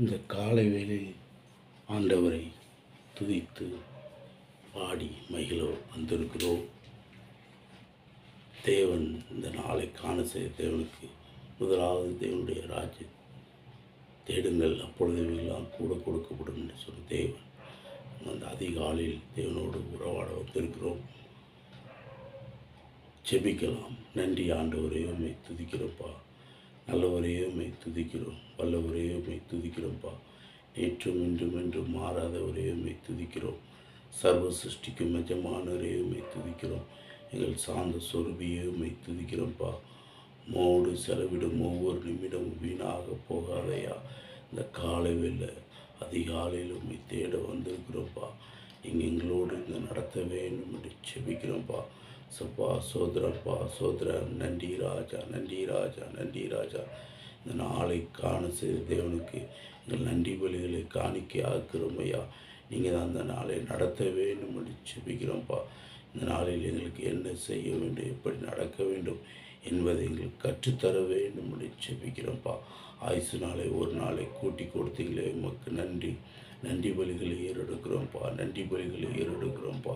இந்த காலை வேளையில் ஆண்டவரை துதித்து பாடி மகிழோ வந்திருக்கிறோம். தேவன் இந்த நாளை காண செய்ய தேவனுக்கு முதலாவது தேவனுடைய ராஜ்ய தேடுங்கள். அப்பொழுது எல்லாம் கூட கொடுக்கப்படும் என்று சொல்லி தேவன் அந்த அதிகாலையில் தேவனோடு உறவாட வந்திருக்கிறோம். செபிக்கலாம். நன்றி ஆண்டவரே உம்மை துதிக்கிறோம்ப்பா நல்லவரே உம்மை துதிக்கிறோம். வல்லவரே உம்மை துதிக்கிறோம்ப்பா நேற்றும் இன்றும் என்றும் மாறாதவரே உம்மை துதிக்கிறோம். சர்வ சிருஷ்டிக்கு எஜமானரே உம்மை துதிக்கிறோம். எங்கள் சார்ந்த சொருபியே உம்மை துதிக்கிறோம்ப்பா மோடு செலவிடும் ஒவ்வொரு நிமிடமும் வீணாக போகாதையா. இந்த காலை வேளை அதிகாலையில் உண்மை தேட வந்திருக்கிறோம்ப்பா நீங்கள் எங்களோடு இங்கே நடத்த வேண்டும் என்று செபிக்கிறோம்ப்பா சப்பா சோதரப்பா சோதர நன்றி ராஜா நன்றி ராஜா நன்றி ராஜா இந்த நாளை காண செய்த தேவனுக்கு எங்கள் நன்றி பலிகளை காணிக்க ஆக்கிறோம் நீங்கள் தான் அந்த நாளை நடத்த வேண்டும் என்று செபிக்கிறோம்ப்பா இந்த நாளில் எங்களுக்கு என்ன செய்ய வேண்டும் எப்படி நடக்க வேண்டும் என்பதை எங்களுக்கு கற்றுத்தர வேண்டும் என்று செபிக்கிறோம்ப்பா ஆயுசு நாளை ஒரு நாளை கூட்டி கொடுத்தீங்களே உமக்கு நன்றி. நன்றி பலிகளை ஏறெடுக்கிறோம்ப்பா நன்றி பலிகளை ஏறெடுக்கிறோம்ப்பா.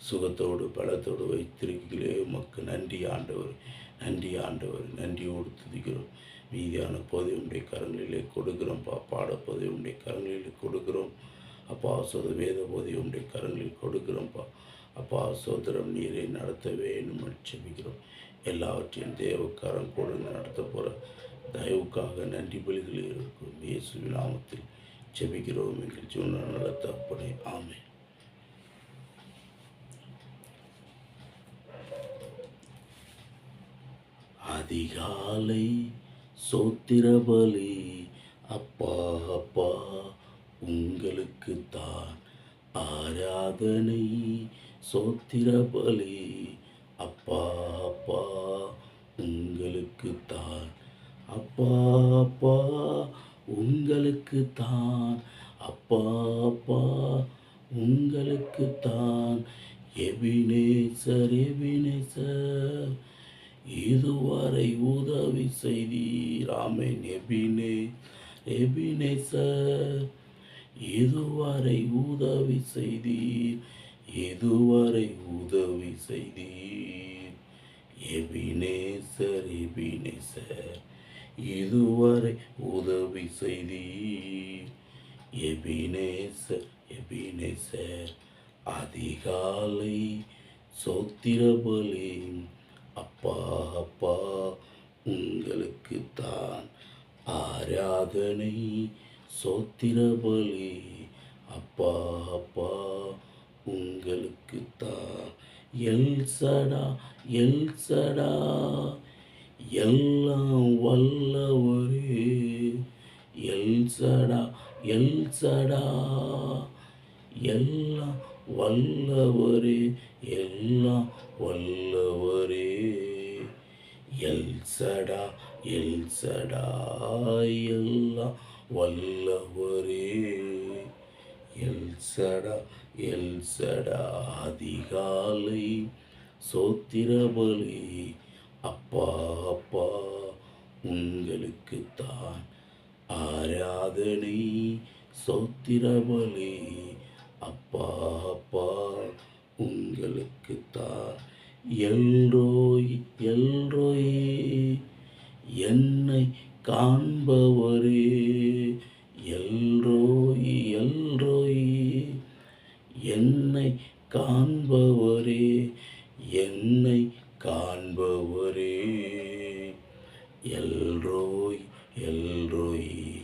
சுகத்தோடு பலத்தோடு வைத்திருக்கிறே உமக்கு நன்றி ஆண்டவர் நன்றி ஆண்டவர் நன்றியோடு துதிக்கிறோம். மீதியான போதை உடைய கரங்களிலே கொடுக்கிறோம்ப்பா பாடப்போதை உடைய கரங்களிலே கொடுக்கிறோம். அப்பா சொத வேத போதை உடைய கரங்களில் கொடுக்கிறோம்ப்பா அப்பா சோதரம் நீரை நடத்த வேணும் செபிக்கிறோம் எல்லாவற்றையும் தேவக்காரன் கூட நடத்த போகிற தயவுக்காக நன்றி பலிகள் இருக்கும் இயேசு நாமத்தில் செபிக்கிறோம் எங்கள் ஜீவன நடத்த அப்படி ஆமை அதிகாலை சோத்திரபலி. அப்பா அப்பா உங்களுக்கு தான் ஆராதனை. சோத்திரபலி. அப்பா அப்பா உங்களுக்கு தான் அப்பா அப்பா உங்களுக்கு தான் அப்பா அப்பா உங்களுக்கு தான் எபினேசர் எபினேசர். இதுவரை உதவி செய்தீராமே நெபினே நெபினே சார் இதுவரை உதவி செய்தீர். இதுவரை உதவி செய்தீர். எபினேசர் எபினேசர் இதுவரை உதவி செய்தீர். எபினேசர் எபினேசர் அதிகாலை சோத்திரபலி அப்பா அப்பா உங்களுக்கு தான் ஆராதனை சோத்திரபலி. அப்பா அப்பா உங்களுக்கு தான் எல் சடா எல் சடா எல்லாம் வல்லவரே எல் சடா எல் சடா எல்லாம் வல்லவரே எல்லாம் வல்லவரே. எல் சடா எல் சடா எல்லாம் வல்லவரே. எல் சடா எல் சடா அதிகாலை சோத்திரபலி அப்பா அப்பா உங்களுக்கு தான் ஆராதனை சோத்திரபலி அப்பா அப்பா உங்களுக்கு தான் எல்ரோய் எல்ரோய் என்னை காண்பவரே. எல்ரோய் எல்ரோய் என்னை காண்பவரே. என்னை காண்பவரே. எல்ரோய் எல்ரோய்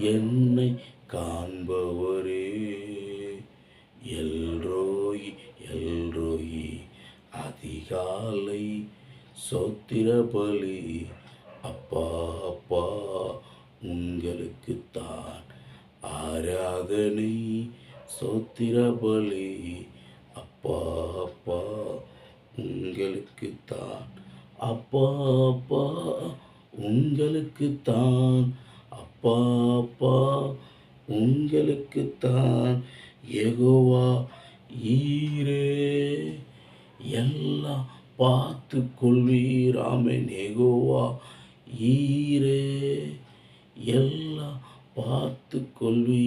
என் காண்பவரே எல்ரோய் எல்ரோய் அதிகாலை சோத்திர பலி அப்பா அப்பா உங்களுக்குத்தான் ஆராதனை. சோத்திர பலி அப்பா அப்பா உங்களுக்குத்தான் அப்பா அப்பா உங்களுக்குத்தான் அப்பா அப்பா உங்களுக்குத்தான் எகோவா ஈரே. எல்லாம் பார்த்து கொள்வீராமே நெகோவா ஈரே எல்லாம் பார்த்து கொள்வி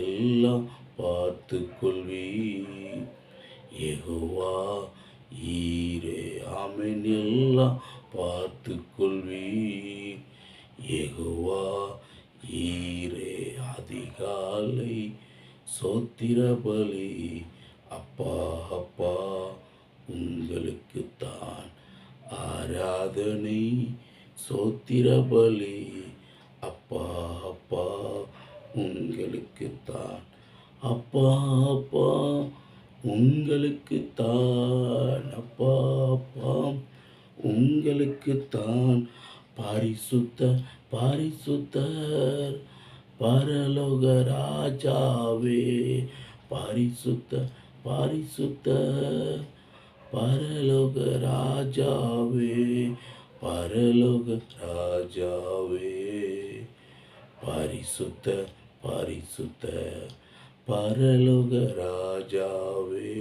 எல்லாம் பார்த்து கொள்வி எகோவா ஈரே ஆமென் எல்லாம் பார்த்து கொள்வி எகோவா ஈரே அதிகாலை சோத்திர பலி அப்பா அப்பா உங்களுக்குத்தான் ஆராதனை சோத்திரபலி. அப்பா அப்பா உங்களுக்குத்தான். அப்பா அப்பா உங்களுக்குத்தான். அப்பா அப்பா உங்களுக்குத்தான். பரிசுத்த பரிசுத்தர் பரலோக ராஜாவே. பரிசுத்த பரிசுத்தர் பரலோக ராஜாவே பரலோக ராஜாவே. பரிசுத்த பரிசுத்த பரலோக ராஜாவே.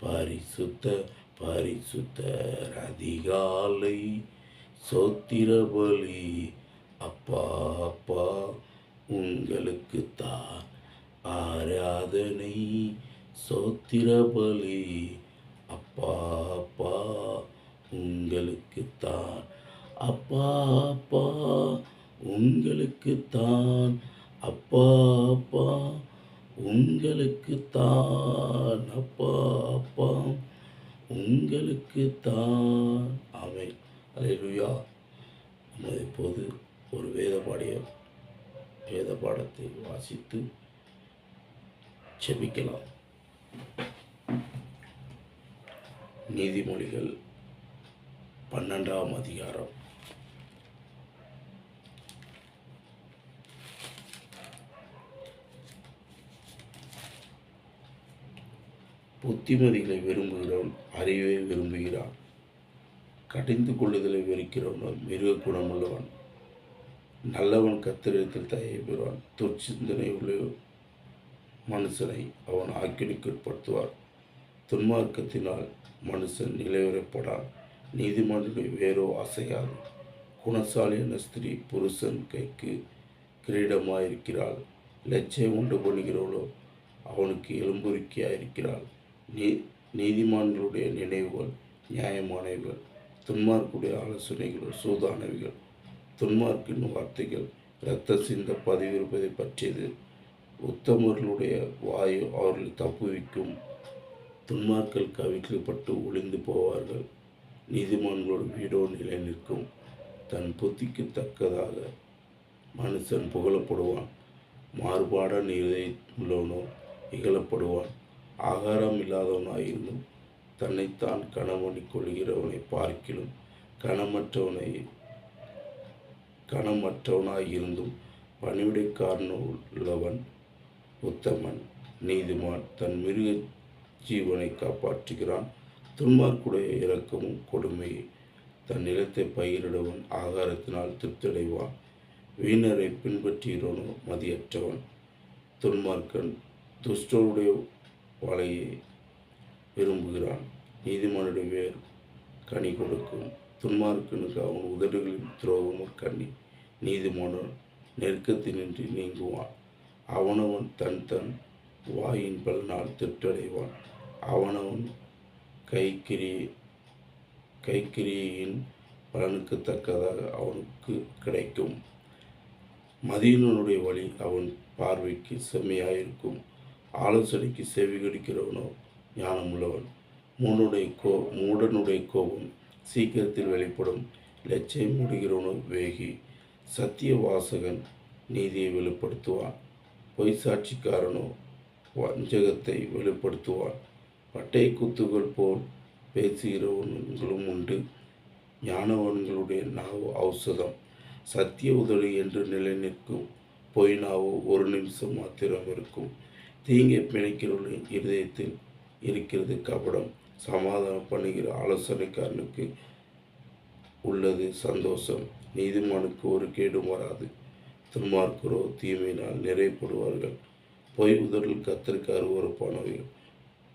பரிசுத்த பரிசுத்தர் அதிகாலை சோத்திர பலி அப்பா அப்பா உங்களுக்குத்தான் ஆராதனை சோத்திர பலி பாப்பா உங்களுக்குத்தான். அப்பா அப்பா உங்களுக்குத்தான். அப்பா அப்பா உங்களுக்குத்தான். அப்பா அப்பா உங்களுக்குத்தான். அவை அலையா நம்ம இப்போது ஒரு வேத பாடிய வேத பாடத்தை வாசித்து செபிக்கலாம் நீதிமொழிகள் பன்னெண்டாம் அதிகாரம். புத்திமதிகளை விரும்புகிறவன் அறிவை விரும்புகிறான். கடிந்து கொள்ளுதலை வெறுக்கிறவன் மிருக குணமுள்ளவன். நல்லவன் கத்திரத்தில் தயை பெறுவான். துர்ச்சிந்தனை உள்ள மனுஷனை அவன் ஆக்கினிக்குட்படுத்துவார் துன்மார்க்கத்தினால் மனுஷன் நிலைவரப்படான் நீதிமன்றுடைய வேறோ அசையாது. குணசாலியான ஸ்திரீ புருஷன் கைக்கு கிரீடமாயிருக்கிறாள். லட்சியம் உண்டு பண்ணுகிறவளோ அவனுக்கு எலும்புருக்கியாயிருக்கிறாள். நீ நீதிமான்களுடைய நினைவுகள் நியாயமானவைகள் துன்மார்க்குடைய ஆலோசனைகள் சூதானவைகள் துன்மார்க்கின் வார்த்தைகள் இரத்த சிந்த பதிவிருப்பதை பற்றியது. உத்தமர்களுடைய வாயு அவர்கள் தப்புவிக்கும் துன்மார்கள் கவிழ்க்கப்பட்டு ஒளிந்து போவார்கள். நீதிமான்களோட வீடோ நிலை நிற்கும். தன் புத்திக்கு தக்கதாக மனுஷன் புகழப்படுவான். மாறுபாடான இருதை உள்ளவனோ இகழப்படுவான். ஆகாரம் இல்லாதவனாயிருந்தும் தன்னைத்தான் கணவனிக் கொள்கிறவனை பார்க்கிலும் கணமற்றவனை கணமற்றவனாயிருந்தும் பணிவிடைக்காரன் உள்ளவன் உத்தமன். நீதிமான் தன் மிருக ஜீவனை காப்பாற்றுகிறான். துன்மார்க்குடைய இரக்கமும் கொடுமையை தன் நிலத்தை பயிரிடவன் ஆகாரத்தினால் திருப்தியடைவான். வீணரை பின்பற்றுகிறவனோ மதியற்றவன். துன்மார்க்கன் துஷ்டருடைய வலையை விரும்புகிறான். நீதிமானுடைய வேர் கனி கொடுக்கும். துன்மார்க்கனுக்கு அவன் உதடுகளின் துரோகமும் கண்ணி நீதிமானன் நெருக்கத்தினின்றி நீங்குவான். அவனவன் தன் தன் வாயின் பலனால் திருட்டடைவான் அவனவன் கைக்கிரி கைக்கிரியின் பலனுக்கு தக்கதாக அவனுக்கு கிடைக்கும். மதியனனுடைய வழி அவன் பார்வைக்கு செம்மையாயிருக்கும். ஆலோசனைக்கு செவி கடிக்கிறவனோ ஞானமுள்ளவன். மூடனுடைய கோ மூடனுடைய கோபம் சீக்கிரத்தில் வெளிப்படும். லட்சியம் முடிகிறவனோ வேகி சத்திய வாசகன் நீதியை வெளிப்படுத்துவான். பொய் சாட்சிக்காரனோ வஞ்சகத்தை வெளிப்படுத்துவான். பட்டை குத்துகள் போல் பேசுகிறவன்களும் உண்டு. ஞானவன்களுடைய நாவு ஔஷதம். சத்திய உதவி என்று நிலை நிற்கும் பொய் நாவு ஒரு நிமிஷம் மாத்திரம் இருக்கும். தீங்கை பிணைக்கிறவர்களின் இருதயத்தில் இருக்கிறது கபடம். சமாதானம் பண்ணுகிற ஆலோசனைக்காரனுக்கு உள்ளது சந்தோஷம். நீதிமானுக்கு ஒரு கேடும் வராது. துன்மார்க்கிறோ தீமையினால் நிறைப்படுவார்கள். பொய் உதறல் கத்திற்கு அருவறுப்பானவைகள்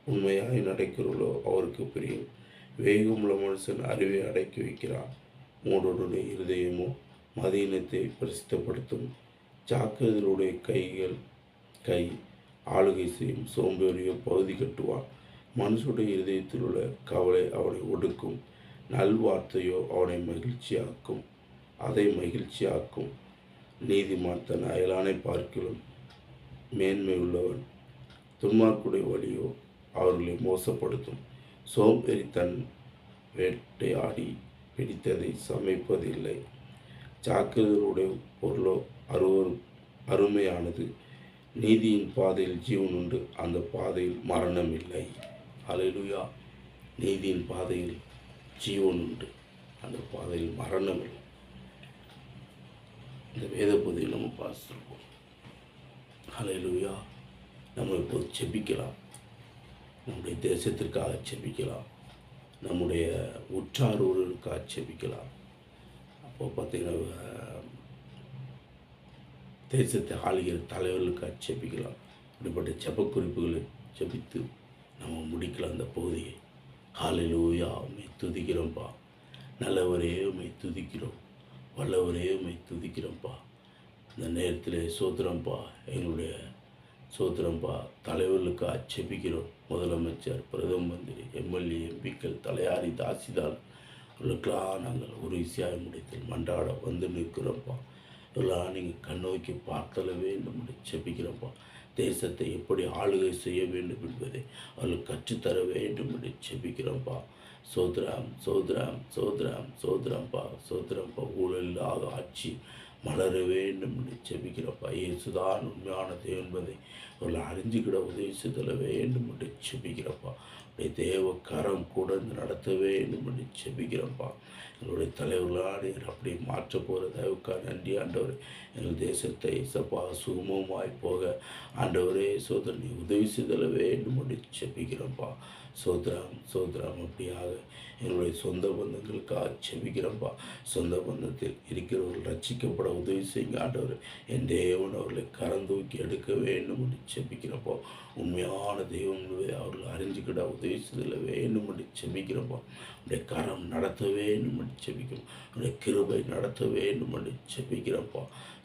உண்மையாய் நடக்கிறோளோ அவருக்கு பிரியும். வேகமுள்ள மனுஷன் அறிவை அடக்கி வைக்கிறான். மூடனுடைய இருதயமோ மதியினத்தை பிரசித்தப்படுத்தும். ஜாக்கிரதையுடைய கைகள் கை ஆளுகை செய்யும் சோம்பேறியோ பகுதி கட்டுவான். மனுஷனுடைய இதயத்தில் உள்ள கவலை அவனை ஒடுக்கும். நல்வார்த்தையோ அவனை மகிழ்ச்சியாக்கும். அதை மகிழ்ச்சியாக்கும். நீதிமான் தன் அயலானை பார்க்கிலும் மேன்மை உள்ளவன். துன்மார்க்குடைய வழியோ அவர்களை மோசப்படுத்தும். சோம்பேறி தன் வேட்டையாடி பிடித்ததை சமைப்பதில்லை. ஜாக்கிரதையுடைய பொருளோ அருவரு அருமையானது. நீதியின் பாதையில் ஜீவன் உண்டு. அந்த பாதையில் மரணம் இல்லை. அலையிலுயா நீதியின் பாதையில் ஜீவன் உண்டு. அந்த பாதையில் மரணம் இல்லை. இந்த வேத பகுதியில் நம்ம பார்த்துருக்கோம் அலையிலுயா நம்ம இப்போது செபிக்கலாம் நம்முடைய தேசத்திற்காக செபிக்கலாம் நம்முடைய உற்றாரூர்களுக்காக செபிக்கலாம் அப்போ பார்த்தீங்கன்னா தேசத்தை ஆளுகிற தலைவர்களுக்காக செபிக்கலாம் இப்படிப்பட்ட ஜெப குறிப்புகளை நம்ம முடிக்கலாம் அந்த பகுதியை ஹalleluya உண்மை துதிக்கிறோம்ப்பா நல்லவரே உண்மை துதிக்கிறோம். வல்லவரே உண்மை துதிக்கிறோம்ப்பா இந்த நேரத்தில் சோத்திரம்ப்பா எங்களுடைய சோத்திரம்ப்பா தலைவர்களுக்கு செபிக்கிறோம் முதலமைச்சர் பிரதம மந்திரி எம்எல்ஏ எம்பிக்கள் தலையாரி தாசிதார் அவர்களுக்கெல்லாம் நாங்கள் ஒரு இசையாய் முடித்தில் மன்றாட வந்து நிற்கிறோம்ப்பா. இதெல்லாம் நீங்கள் கண்ணோக்கி பார்த்தல வேண்டும் என்று செபிக்கிறோம்ப்பா. தேசத்தை எப்படி ஆளுகை செய்ய வேண்டும் என்பதை அவர்கள் கற்றுத்தர வேண்டும் என்று செபிக்கிறோம்ப்பா. சோத்ராம் சோத்ராம் சோத்ராம் சோத்ராம்ப்பா சோத்ராம்ப்பா ஊழல் இல்லாத ஆட்சி மலர வேண்டும் என்று செபிக்கிறப்பா. இயேசுதான் உண்மையானது என்பதை அவர்கள் அறிஞ்சுக்கிட உதவி செய்தல வேண்டும் என்று செபிக்கிறப்பா. உடைய தேவ கரம் கூட இருந்து நடத்த வேண்டும் என்று செபிக்கிறப்பா எங்களுடைய தலைவர்களாக அப்படி மாற்ற போகிற தயவுக்கா நன்றி ஆண்டவர். எங்கள் தேசத்தை சப்பா சுகமமாய் போக. ஆண்டவரே சோதனை உதவி செய்தல வேண்டும் என்று செபிக்கிறப்பா சோத்ராம் சோத்ராம் அப்படியாக எங்களுடைய சொந்த பந்தங்களுக்காக செபிக்கிறப்பா சொந்த பந்தத்தில் இருக்கிறவர்கள் ரட்சிக்கப்பட உதவி செய்யுங்க ஆண்டவர். என் தேவன் அவர்களை கரந்தூக்கி எடுக்க வேண்டும் என்று செபிக்கிறப்போ உண்மையான தெய்வம் என்பதை அவர்கள் அறிஞ்சுக்கிட உதவி செய்தல வேணும் என்று செபிக்கிறப்போ உடைய கரம் நடத்த வேணும் என்று செபிக்கும் உடைய கிருபை நடத்த வேண்டும் என்று செபிக்கிறப்பா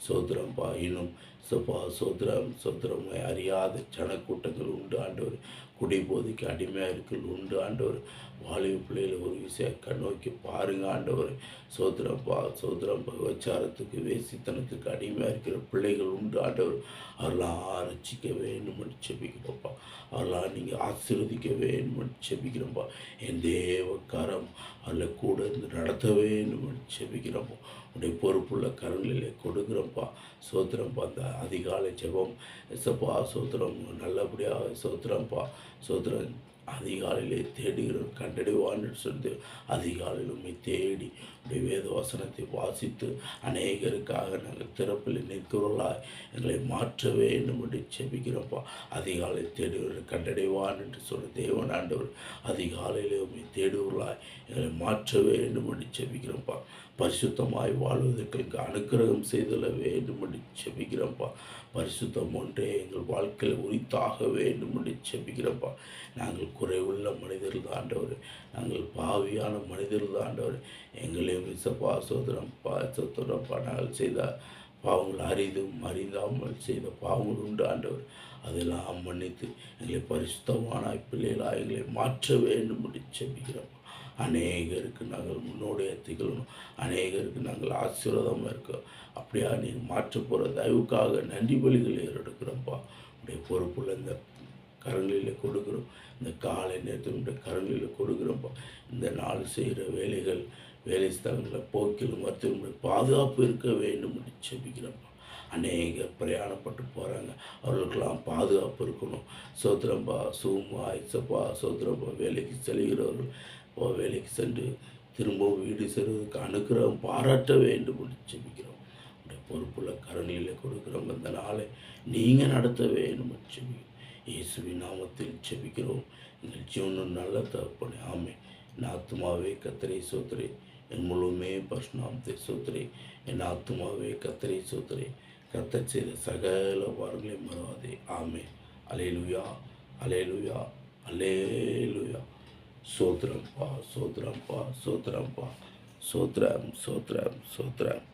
சோதரம்ப்பா இன்னும் சப்பா சோதரம் சோதரம் அறியாத ஜனக்கூட்டங்கள் உண்டு ஆண்டவர். குடிபோதைக்கு அடிமையாக இருக்கிறது உண்டு ஆண்டவர். வாலிப பிள்ளைகளை ஒரு விஷயம் கண்ணோக்கி பாருங்க ஆண்டவர். சோதரப்பா சோதரம் விபச்சாரத்துக்கு வேசித்தனத்துக்கு அடிமையாக இருக்கிற பிள்ளைகள் உண்டு ஆண்டவர். அவர்களாக ரசிக்க வேண்டும்னு செபிக்கிறோம்ப்பா. அவர்களாக நீங்கள் ஆசீர்வதிக்க வேண்டும்னு செபிக்கிறோம்ப்பா. என் தேவக்காரம் அதில் கூட இருந்து நடத்த வேண்டும்னு செபிக்கிறோம்ப்பா. உடைய பொறுப்புள்ள கரங்களில் கொடுக்குறோம்ப்பா. சோத்திரம்ப்பா அந்த அதிகாலை ஜெபம். எசப்பா சோத்திரம் நல்லபடியாக சோத்திரம்ப்பா சோத்திரம் அதிகாலையிலே தேடுகிறோம் கண்டடைவான்னு சொல்லி அதிகாலையில் உண்மை தேடி உடைய வேத வசனத்தை வாசித்து அநேகருக்காக நாங்கள் திறப்பில் நிற்கிறோளாய் எங்களை மாற்ற வேண்டும் என்று செபிக்கிறோம்ப்பா அதிகாலை தேடுகிறோம் கண்டடைவான் என்று சொல்லி தேவன் ஆண்டவர் அதிகாலையிலே உண்மை தேடுவர்களாய் எங்களை மாற்ற வேண்டும் என்று செபிக்கிறோம்ப்பா பரிசுத்தமாய் வாழ்வதற்கு எங்களுக்கு அனுக்கிரகம் செய்தல வேண்டும் என்று செபிக்கிறோம்ப்பா பரிசுத்தம் ஒன்றே எங்கள் வாழ்க்கையில் உரித்தாக வேண்டும் என்று செபிக்கிறோம்ப்பா நாங்கள் குறைவுள்ள மனிதர்கள் ஆண்டவர். நாங்கள் பாவியான மனிதர்கள் ஆண்டவர். எங்களையும் விசப்பா சோதரம் பா சோதரப்பா நாங்கள் செய்த பாவங்கள் அரிதும் அறிந்தாமல் செய்த பாவங்கள் உண்டு ஆண்டவர். அதெல்லாம் மன்னித்து எங்களை பரிசுத்தமான பிள்ளைகளாக எங்களை மாற்ற வேண்டும் என்று செபிக்கிறோம் அநேகருக்கு நாங்கள் முன்னோடைய திகழணும். அநேகருக்கு நாங்கள் ஆசீர்வாதமாக இருக்கோம். அப்படியா நீ மாற்றப்போகிற தயவுக்காக நன்றி பலிகளை எடுக்கிறோம்ப்பா உடைய பொறுப்புள்ள இந்த கரங்களில் கொடுக்குறோம். இந்த காலை நேரத்தில் உடைய கரங்களில் கொடுக்குறோம்ப்பா இந்த நாள் செய்கிற வேலைகள் வேலை ஸ்தலங்களில் போக்கில் மருத்துவமனை பாதுகாப்பு இருக்க வேண்டும் என்று செபிக்கிறோம்ப்பா அநேக பிரயாணப்பட்டு போகிறாங்க அவர்களுக்கெல்லாம் பாதுகாப்பு இருக்கணும். சோத்திரம்பா சூமா ஐசப்பா சோத்திரம்பா வேலைக்கு செல்கிறவர்கள் வேலைக்கு சென்று திரும்பவும் வீடு சேர்வதற்கு அனுக்கிரகம் பாராட்ட வேண்டும் என்று செபிக்கிறோம். உடைய பொறுப்புள்ள கருணையில் கொடுக்கிறோம். அந்த நாளை நீங்கள் நடத்த வேண்டும் என்று செபிக்கிறோம். இயேசுவின் நாமத்தில் செபிக்கிறோம். எங்கள் ஜீவனும் நல்ல தகப்பனே. ஆமே என் ஆத்மாவே கத்திரை சோத்திரை என் முழுமே பர்ஷ்ணாமத்தை சோத்திரை என் ஆத்மாவே கத்திரை சோத்திரை கத்த செய்த சகல வாரங்களையும் மறவாதே. ஆமே அலேலுயா அலேலுயா அலேலுயா சோத்ரம்பா சோத்ரம்பா சோத்ரம்பா சோத்ரம் சோத்ரம் சோத்ரம்